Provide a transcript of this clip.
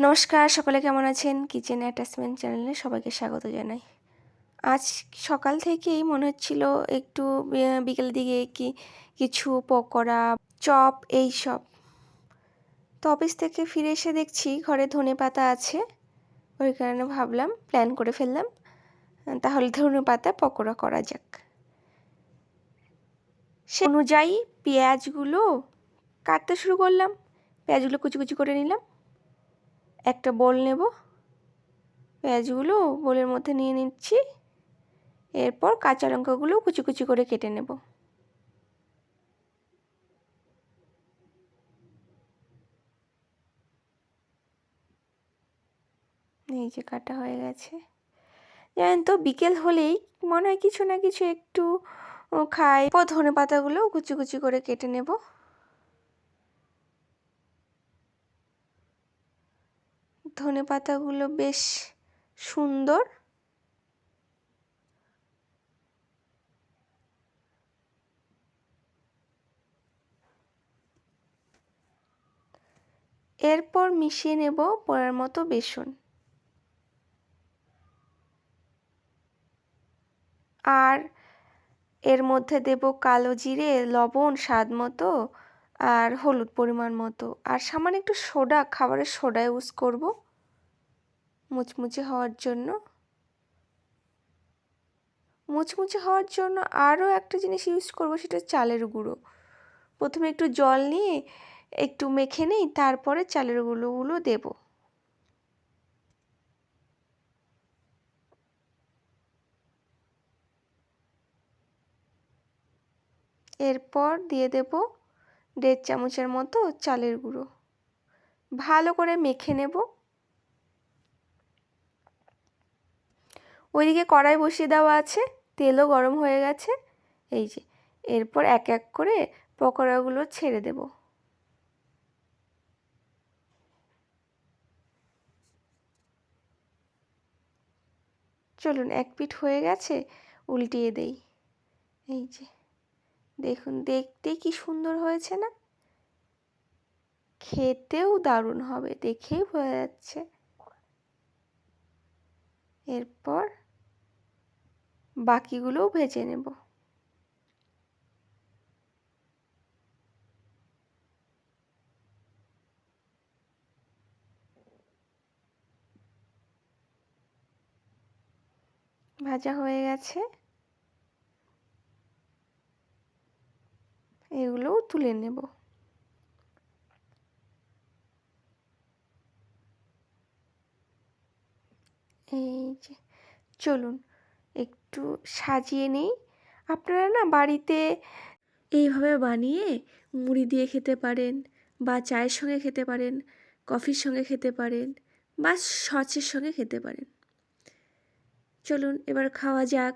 নমস্কার, সকলে কেমন আছেন? কিচেন অ্যাটাচমেন্ট চ্যানেলে সবাইকে স্বাগত জানাই। আজ সকাল থেকেই মনে হচ্ছিল একটু বি- বিকেলের দিকে কি, কিছু পকোড়া, চপ এই সব তো অফিস থেকে ফিরে এসে দেখছি ঘরে ধনে পাতা আছে। ওই কারণে ভাবলাম প্ল্যান করে ফেললাম। তাহলে ধনে পাতা পকোড়া করা যাক। সে অনুযায়ী পেঁয়াজগুলো কাটতে শুরু করলাম। পেঁয়াজগুলো কুচি কুচি করে নিলাম। একটা বোল নেব। পেঁয়াজগুলো বোলের মধ্যে নিয়ে নিচ্ছি। এরপর কাঁচা লঙ্কাগুলো কুচি কুচি করে কেটে নেব। এই যে কাটা হয়ে গেছে। জানেন তো, বিকেল হলেই মনে হয় কিছু না কিছু একটু খাই। ধনে পাতাগুলো কুচি কুচি করে কেটে নেব। ধনে পাতাগুলো বেশ সুন্দর। এরপর মিশিয়ে নেব পরের মতো বেসন। আর এর মধ্যে দেব কালো জিরে, লবণ, স্বাদ মতো আর হলুদ পরিমাণ মতো। আর সামান্য একটু সোডা, খাবারের সোডা ইউজ করব। মুচমুচে হওয়ার জন্য। মুচমুচে হওয়ার জন্য আরও একটা জিনিস ইউজ করব, সেটা চালের গুঁড়ো। প্রথমে একটু জল নিয়ে একটু মেখে নিই, তারপরে চালের গুঁড়োগুলো দেব। এরপর দিয়ে দেব দেড় চামচের মতো চালের গুঁড়ো। ভালো করে মেখে নেব। ওইদিকে কড়াই বসিয়ে দেওয়া আছে, তেলও গরম হয়ে গেছে। এই যে, এরপর এক এক করে পকোড়াগুলো ছেড়ে দেব। চলুন, এক পিঠ হয়ে গেছে, উল্টিয়ে দেই। এই যে, দেখুন, দেখতে কি সুন্দর হয়েছে না? খেতেও দারুণ হবে, দেখেই বোঝা যাচ্ছে। এরপর বাকিগুলোও ভেজে নেব। ভাজা হয়ে গেছে। এগুলোও তুলে নেব। এই যে চলুন। একটু সাজিয়ে নিই। আপনারা না বাড়িতে এইভাবে বানিয়ে মুড়ি দিয়ে খেতে পারেন বা চায়ের সঙ্গে খেতে পারেন, কফির সঙ্গে খেতে পারেন বা সচের সঙ্গে খেতে পারেন। চলুন এবার খাওয়া যাক।